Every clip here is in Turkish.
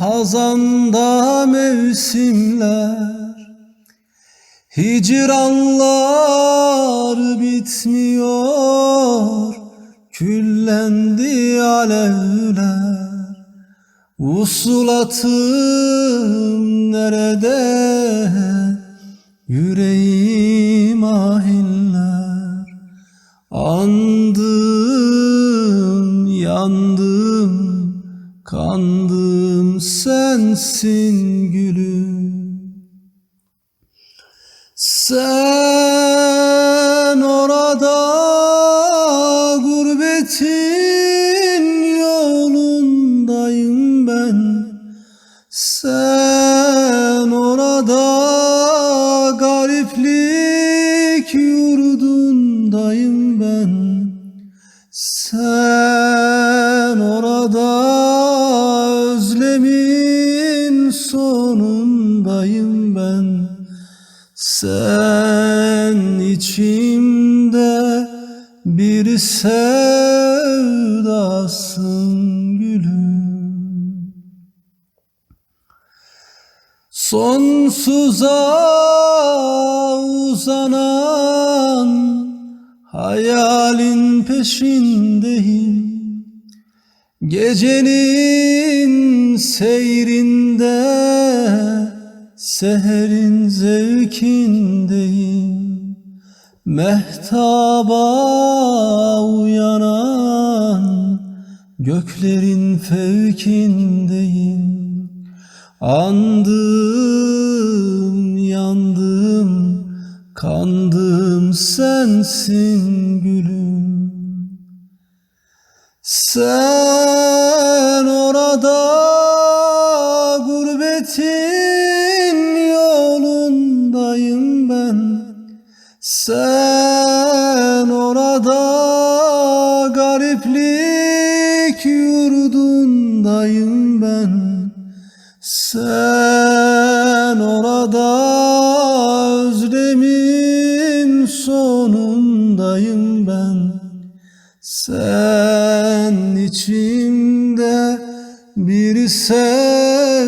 hazanda mevsimler Hicranlar bitmiyor Küllendi alevler. Vusulatım nerede? Yüreğim ahiller. Andım, yandım, kandım sensin gülüm. Sen orada gurbetin yolundayım ben. Sen orada gariplik yurdundayım ben. Sen orada özlemin sonundayım ben. Sen içimde bir sevdasın gülüm. Sonsuza uzanan hayalin peşindeyim Gecenin seyrinde seherin zevkindeyim. Mehtaba uyanan göklerin fevkindeyim. Andım, yandım, kandım sensin gülüm. Sen yolundayım ben. Sen orada gariplik yurdundayım ben. Sen orada özlemin sonundayım ben. Sen içimde bir sevdasın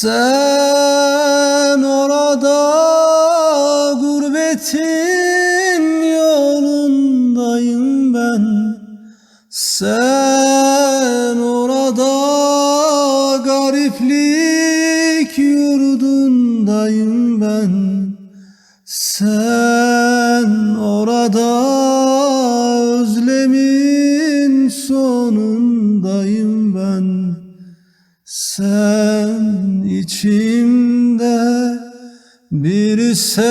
Sen orada gurbetin yolundayım ben. Sen orada gariplik yurdundayım ben. Sen orada özlemin sonundayım ben Sen içimde bir sevdasın